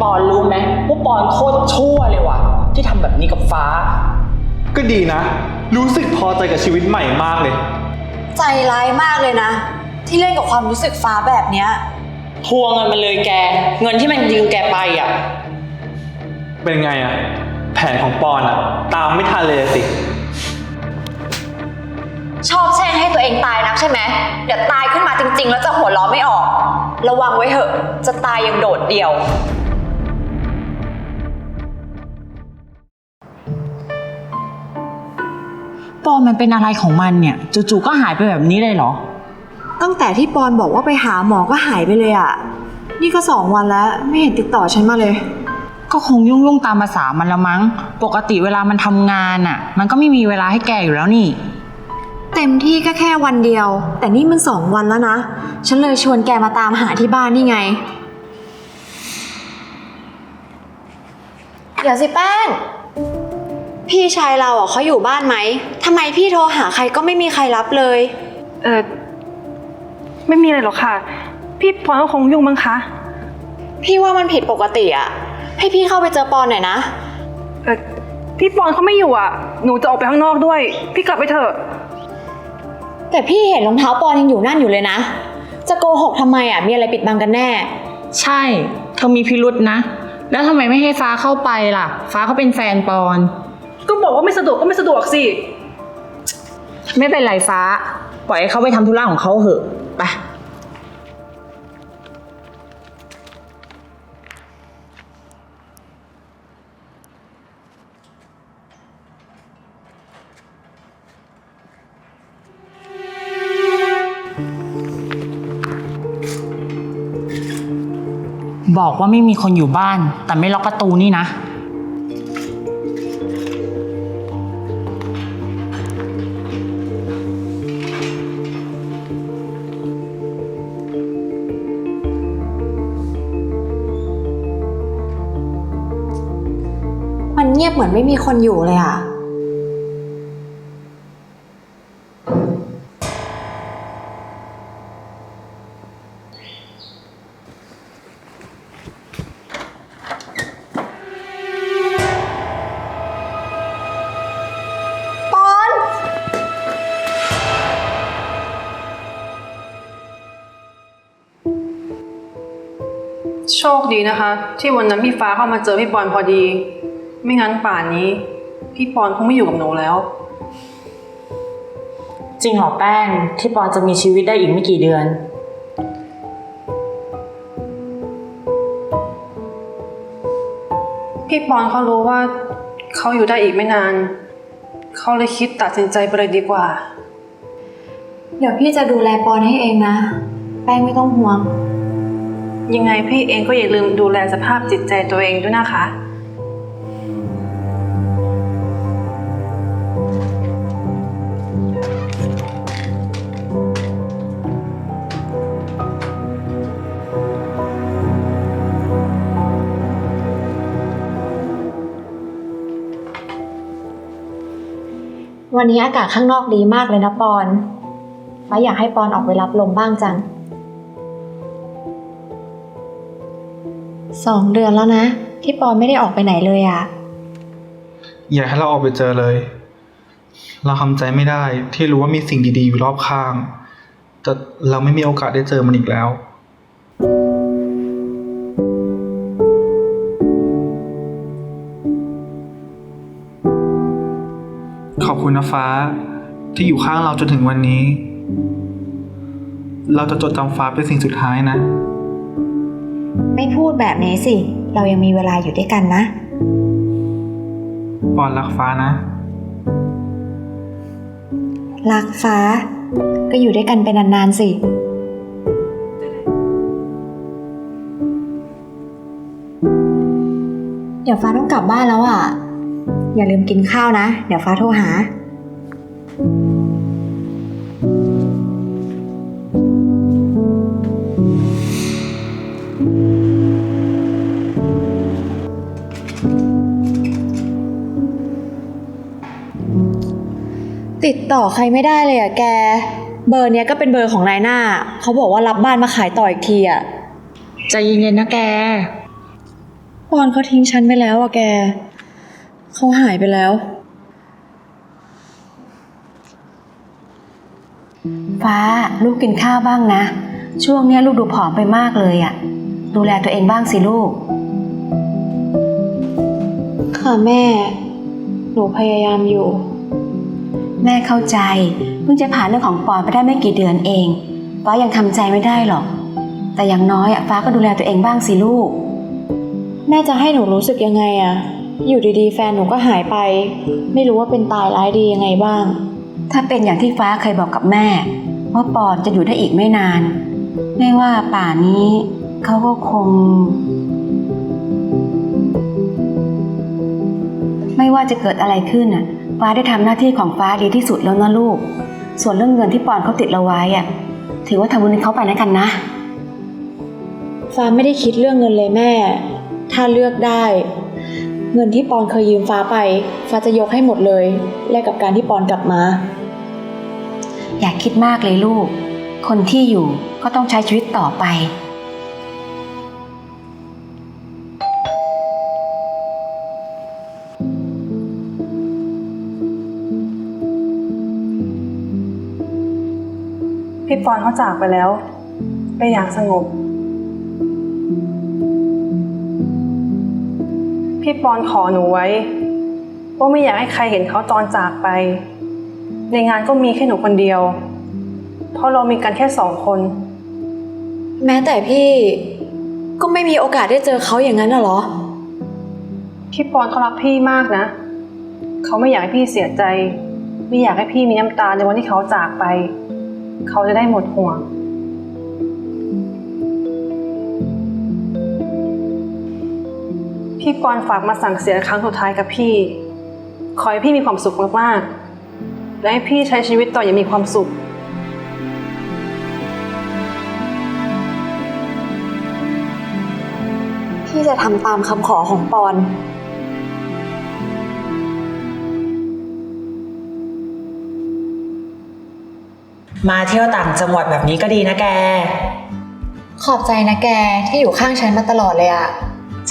ปอนรู้ไหมว่าปอนโคตรชั่วเลยว่ะ ที่ทำแบบนี้กับฟ้า ก็ดีนะ รู้สึกพอใจกับชีวิตใหม่มากเลย ใจร้ายมากเลยนะ ที่เล่นกับความรู้สึกฟ้าแบบเนี้ยทวงเงินมันเลยแก เงินที่มันยืมแกไปอะ เป็นไงอะแผนของปอนอะตามไม่ทันเลยสิ ชอบแช่งให้ตัวเองตายนักใช่ไหมเดี๋ยวตายขึ้นมาจริง ๆ แล้วจะหัวเราะไม่ออก ระวังไว้เถอะ จะตายอย่างโดดเดี่ยว อนมันเป็นอะไรของมันเนี่ยจู่ๆก็หายไปแบบนี้เลยเหรอ ตั้งแต่ที่ปอนบอกว่าไปหาหมอก็หายไปเลยอะนี่ก็สองวันแล้วไม่เห็นติดต่อฉันมาเลย ก็คงยุ่งๆตามภาษามันละมั้ง ปกติเวลามันทำงานอะมันก็ไม่มีเวลาให้แกอยู่แล้วนี่ เต็มที่ก็แค่วันเดียว แต่นี่มันสองวันแล้วนะ ฉันเลยชวนแกมาตามหาที่บ้านนี่ไง เดี๋ยวสิแป้ง พี่ชายเราอะเขาอยู่บ้านไหมทำไมพี่โทรหาใครก็ไม่มีใครรับเลย เออไม่มีอะไรหรอกค่ะ พี่พรก็คงยุ่งมั้งคะ พี่ว่ามันผิดปกติอะ ให้พี่เข้าไปเจอปอนหน่อยนะ เออพี่ปอนเขาไม่อยู่อะ หนูจะออกไปข้างนอกด้วย พี่กลับไปเถอะ แต่พี่เห็นรองเท้าปอนยังอยู่นั่นอยู่เลยนะ จะโกหกทำไมอะ มีอะไรปิดบังกันแน่ ใช่ เธอมีพิรุษนะ แล้วทำไมไม่ให้ฟ้าเข้าไปล่ะ ฟ้าเขาเป็นแฟนปอน ก็บอกว่าไม่สะดวกก็ไม่สะดวกสิ ไม่เป็นไรฟ้า ปล่อยให้เขาไปทำธุระของเขาเหอะไปบอกว่าไม่มีคนอยู่บ้าน แต่ไม่ล็อกประตูนี่นะ เหมือนไม่มีคนอยู่เลยอะปอน โชคดีนะคะ ที่วันนั้นพี่ฟ้าเข้ามาเจอพี่ปอนพอดี ไม่งั้นป่านนี้ พี่ปอนคงไม่อยู่กับหนูแล้ว จริงเหรอแป้งที่ปอนจะมีชีวิตได้อีกไม่กี่เดือน พี่ปอนเขารู้ว่าเขาอยู่ได้อีกไม่นาน เขาเลยคิดตัดสินใจไปเลยดีกว่า เดี๋ยวพี่จะดูแลปอนให้เองนะ แป้งไม่ต้องห่วง ยังไงพี่เองก็อย่าลืมดูแลสภาพจิตใจตัวเองด้วยนะคะ วันนี้อากาศข้างนอกดีมากเลยนะปอน ฟ้าอยากให้ปอนออกไปรับลมบ้างจัง สองเดือนแล้วนะ ที่ปอนไม่ได้ออกไปไหนเลยอะอยากให้เราออกไปเจอเลย เราทำใจไม่ได้ที่รู้ว่ามีสิ่งดีๆอยู่รอบข้าง แต่เราไม่มีโอกาสได้เจอมันอีกแล้ว อบคุณนะฟ้าที่อยู่ข้างเราจนถึงวันนี้ เราจะจดจำฟ้าเป็นสิ่งสุดท้ายนะ ไม่พูดแบบนี้สิ เรายังมีเวลาอยู่ด้วยกันนะ ปอนรักฟ้านะ รักฟ้า ก็อยู่ด้วยกันเป็นนานๆสิ เดี๋ยวฟ้าต้องกลับบ้านแล้วอะ อย่าลืมกินข้าวนะ เดี๋ยวฟ้าโทรหา ติดต่อใครไม่ได้เลยอะแก เบอร์เนี้ยก็เป็นเบอร์ของนายหน้า เขาบอกว่ารับบ้านมาขายต่ออีกทีอะใจเย็นๆนะแก ปอนเขาทิ้งฉันไปแล้วอะแก เขาหายไปแล้ว ฟ้าลูกกินข้าวบ้างนะ ช่วงเนี้ยลูกดูผอมไปมากเลยอะดูแลตัวเองบ้างสิลูก ค่ะแม่ หนูพยายามอยู่ แม่เข้าใจ เพิ่งจะผ่านเรื่องของปอนไปได้ไม่กี่เดือนเอง ฟ้ายังทำใจไม่ได้หรอก แต่อย่างน้อยอะฟ้าก็ดูแลตัวเองบ้างสิลูก แม่จะให้หนูรู้สึกยังไงอะ อยู่ดีๆ แฟนหนูก็หายไป ไม่รู้ว่าเป็นตายร้ายดียังไงบ้าง ถ้าเป็นอย่างที่ฟ้าเคยบอกกับแม่ ว่าปอนจะอยู่ได้อีกไม่นาน ไม่ว่าป่านี้เขาก็คง ไม่ว่าจะเกิดอะไรขึ้นน่ะ ฟ้าได้ทำหน้าที่ของฟ้าดีที่สุดแล้วนะลูก ส่วนเรื่องเงินที่ปอนเขาติดเราไว้อะถือว่าทำบุญให้เขาไปแล้วกันนะ ฟ้าไม่ได้คิดเรื่องเงินเลยแม่ ถ้าเลือกได้ เงินที่ปอนเคยยืมฟ้าไป ฟ้าจะยกให้หมดเลยแลกกับการที่ปอนกลับมา อย่าคิดมากเลยลูก คนที่อยู่ก็ต้องใช้ชีวิตต่อไป พี่ปอนเขาจากไปแล้ว ไปอย่างสงบ พี่ปอนขอหนูไว้ว่าไม่อยากให้ใครเห็นเขาตอนจากไป ในงานก็มีแค่หนูคนเดียว เพราะเรามีกันแค่สองคน แม้แต่พี่ก็ไม่มีโอกาสได้เจอเขาอย่างนั้นน่ะเหรอ พี่ปอนเขารักพี่มากนะ เขาไม่อยากให้พี่เสียใจ ไม่อยากให้พี่มีน้ำตาในวันที่เขาจากไป เขาจะได้หมดห่วง พี่ปอนฝากมาสั่งเสียครั้งสุดท้ายกับพี่ ขอให้พี่มีความสุขมากๆ และให้พี่ใช้ชีวิตต่ออย่างมีความสุข พี่จะทำตามคำขอของปอน มาเที่ยวต่างจังหวัดแบบนี้ก็ดีนะแก ขอบใจนะแกที่อยู่ข้างฉันมาตลอดเลยอะ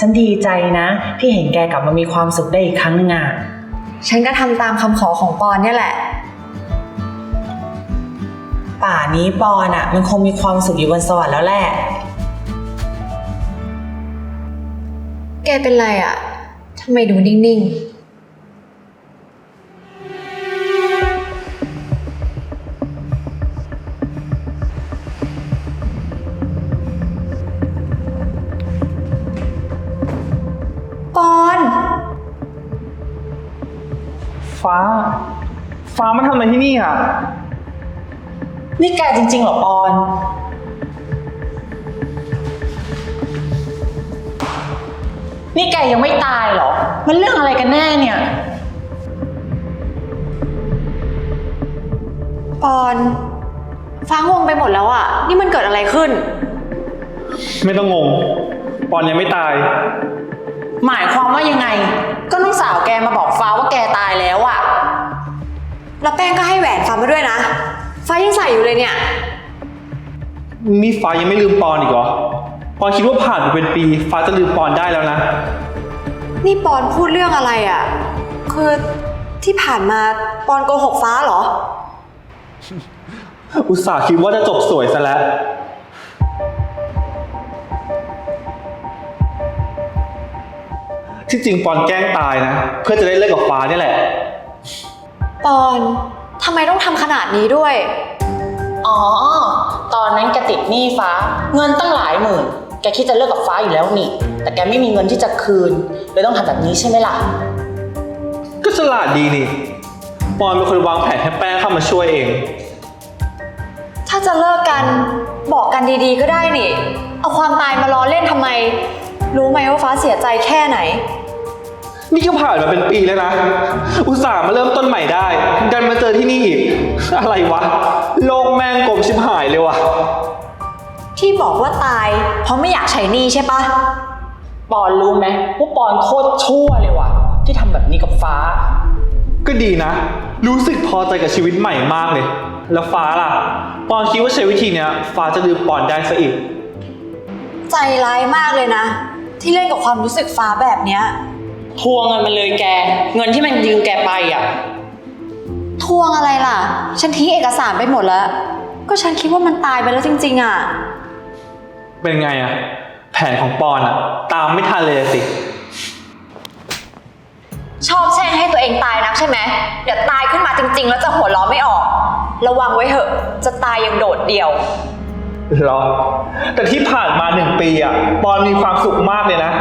ฉันดีใจนะ ที่เห็นแกกลับมามีความสุขได้อีกครั้งหนึงอะ ฉันก็ทำตามคำขอของปอนเนี่ยแหละ ป่านี้ปอนอะ มันคงมีความสุขอยู่บนสวรรค์แล้วแหละ แกเป็นไรอะทำไมดูนิ่งๆ ฟ้ามาทำอะไรที่นี่อะ นี่แกจริงๆเหรอปอน นี่แกยังไม่ตายเหรอ มันเรื่องอะไรกันแน่เนี่ย ปอนฟ้างงไปหมดแล้วอะนี่มันเกิดอะไรขึ้น ไม่ต้องงง ปอนยังไม่ตาย หมายความว่ายังไง ก็น้องสาวแกมาบอกฟ้าว่าแกตายแล้วอะ แล้วแป้งก็ให้แหวนฟ้ามาด้วยนะ ฟ้ายังใส่อยู่เลยเนี่ย นี่ฟ้ายังไม่ลืมปอนอีกเหรอ ปอนคิดว่าผ่านไปเป็นปี ฟ้าจะลืมปอนได้แล้วนะ นี่ปอนพูดเรื่องอะไรอะ่ะ คือที่ผ่านมาปอนโกหกฟ้าเหรอ อุตส่าห์คิดว่าจะจบสวยซะแล้ว ที่จริงปอนแกล้งตายนะ เพื่อจะได้เลิกกับฟ้านี่แหละ ปอนทำไมต้องทำขนาดนี้ด้วย อ๋อ ตอนนั้นแกติดหนี้ฟ้า เงินตั้งหลายหมื่น แกคิดจะเลิกกับฟ้าอยู่แล้วนี่ แต่แกไม่มีเงินที่จะคืนเลยต้องทำแบบนี้ใช่ไหมล่ะ ก็ฉลาดดีนี่ ปอนเป็นคนวางแผนให้แป้งเข้ามาช่วยเอง ถ้าจะเลิกกันบอกกันดีๆก็ได้นี่ เอาความตายมาล้อเล่นทำไม รู้ไหมว่าฟ้าเสียใจแค่ไหน นี่ก็ผ่านมาเป็นปีแล้วนะ อุตส่าห์มาเริ่มต้นใหม่ได้ ดันมาเจอที่นี่อีก อะไรวะ โลกแม่งกลมชิบหายเลยวะที่บอกว่าตาย เพราะไม่อยากใช้หนี้ใช่ปะปอนรู้ไหมว่าปอนโคตรชั่วเลยว่ะ ที่ทำแบบนี้กับฟ้า ก็ดีนะ รู้สึกพอใจกับชีวิตใหม่มากเลย แล้วฟ้าล่ะ ปอนคิดว่าใช้วิธีเนี้ย ฟ้าจะลืมปอนได้ซะอีก ใจร้ายมากเลยนะ ที่เล่นกับความรู้สึกฟ้าแบบเนี้ย ทวงเงินมันเลยแก เงินที่มันยืมแกไปอะ ทวงอะไรล่ะ ฉันทิ้งเอกสารไปหมดแล้ว ก็ฉันคิดว่ามันตายไปแล้วจริง ๆ อะ เป็นไงอะแผนของปอนอะตามไม่ทันเลยสิ ชอบแช่งให้ตัวเองตายนักใช่ไหม เดี๋ยวตายขึ้นมาจริง ๆ แล้วจะหัวเราะไม่ออก ระวังไว้เถอะ จะตายยังโดดเดี่ยว หรอ แต่ที่ผ่านมาหนึ่งปีอะปอนมีความสุขมากเลยนะ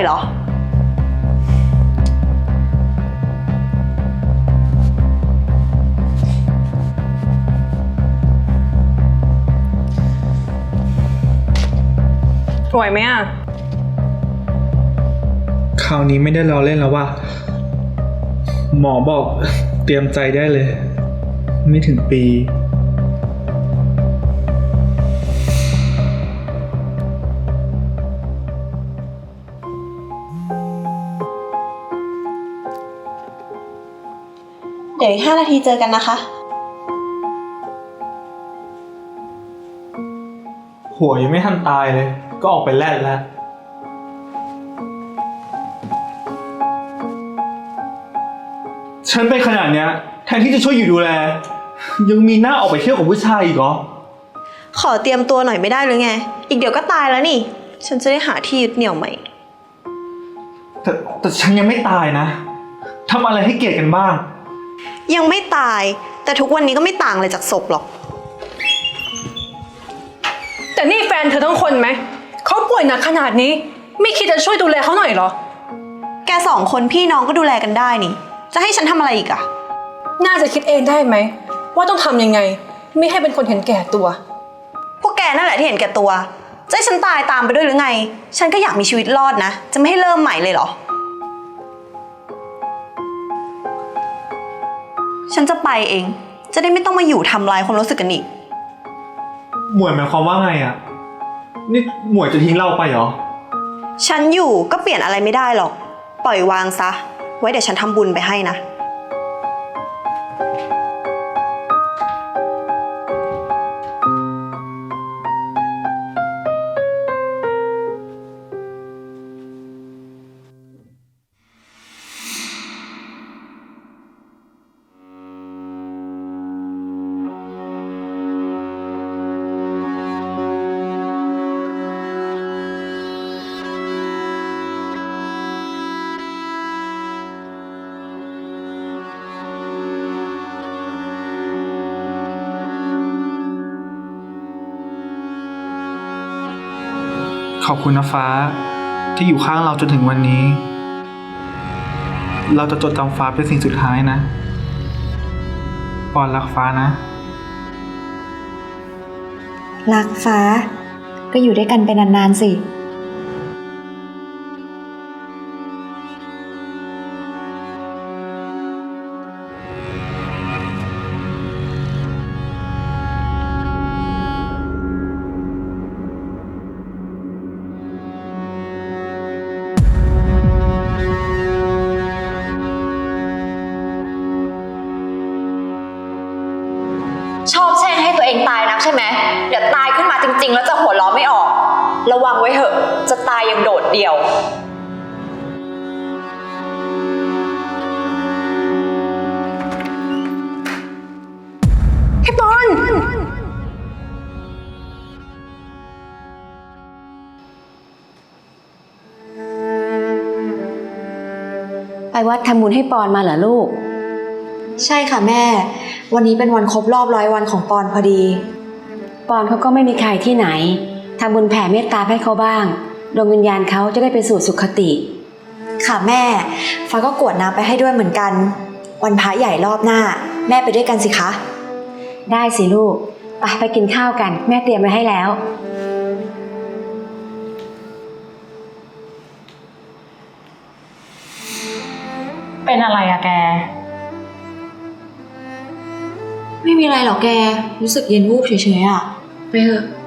อยเหรอไหวไหมอะ คราวนี้ไม่ได้ล้อเล่นแล้วว่า หมอบอก เตรียมใจได้เลย ไม่ถึงปี เดี๋ยวอีกห้านาทีเจอกันนะคะ หัวยังไม่ทันตายเลย ก็ออกไปแล่นแล้ว ฉันเป็นขนาดเนี้ยแทนที่จะช่วยอยู่ดูแล ยังมีหน้าออกไปเที่ยวกับผู้ชายอีกเหรอ ขอเตรียมตัวหน่อยไม่ได้หรือไง อีกเดี๋ยวก็ตายแล้วนี่ ฉันจะได้หาที่ยึดเหนี่ยวใหม่ แต่แต่ฉันยังไม่ตายนะทำอะไรให้เกียรติกันบ้าง ยังไม่ตาย แต่ทุกวันนี้ก็ไม่ต่างเลยจากศพหรอก แต่นี่แฟนเธอทั้งคนไหม เขาป่วยหนักขนาดนี้ ไม่คิดจะช่วยดูแลเขาหน่อยเหรอ แกสองคนพี่น้องก็ดูแลกันได้นี่ จะให้ฉันทำอะไรอีกอะน่าจะคิดเองได้ไหม ว่าต้องทำยังไง ไม่ให้เป็นคนเห็นแก่ตัว พวกแกนั่นแหละที่เห็นแก่ตัว จะให้ฉันตายตามไปด้วยหรือไง ฉันก็อยากมีชีวิตรอดนะ จะไม่ให้เริ่มใหม่เลยเหรอ ฉันจะไปเอง จะได้ไม่ต้องมาอยู่ทำลายความรู้สึกกันอีก หมวยหมายความว่าไงอะนี่หมวยจะทิ้งเราไปเหรอ ฉันอยู่ก็เปลี่ยนอะไรไม่ได้หรอก ปล่อยวางซะ ไว้เดี๋ยวฉันทำบุญไปให้นะ ขอบคุณนะฟ้าที่อยู่ข้างเราจนถึงวันนี้ เราจะจดจำฟ้าเป็นสิ่งสุดท้ายนะปอนรักฟ้านะ รักฟ้า ก็อยู่ด้วยกันไปนานๆสิ งๆแล้วจะหัวเราะไม่ออก ระวังไว้เถอะ จะตายยังโดดเดี่ยว พี่ปอนไปวัดทำบุญให้ปอนมาเหรอลูก ใช่ค่ะแม่ วันนี้เป็นวันครบรอบร้อยวันของปอนพอดี ปอนเขาก็ไม่มีใครที่ไหนทำบุญแผ่เมตตาให้เขาบ้าง ดวงวิญญาณเขาจะได้ไปสู่สุขติ ค่ะค่ะแม่ ฟ้าก็กรวดน้ำไปให้ด้วยเหมือนกัน วันพระใหญ่รอบหน้า แม่ไปด้วยกันสิคะ ได้สิลูก ไปไปกินข้าวกัน แม่เตรียมไว้ให้แล้ว เป็นอะไรอะแก ไม่มีอะไรหรอกแก รู้สึกเย็นวูบเฉยๆอะ ไปเถอะ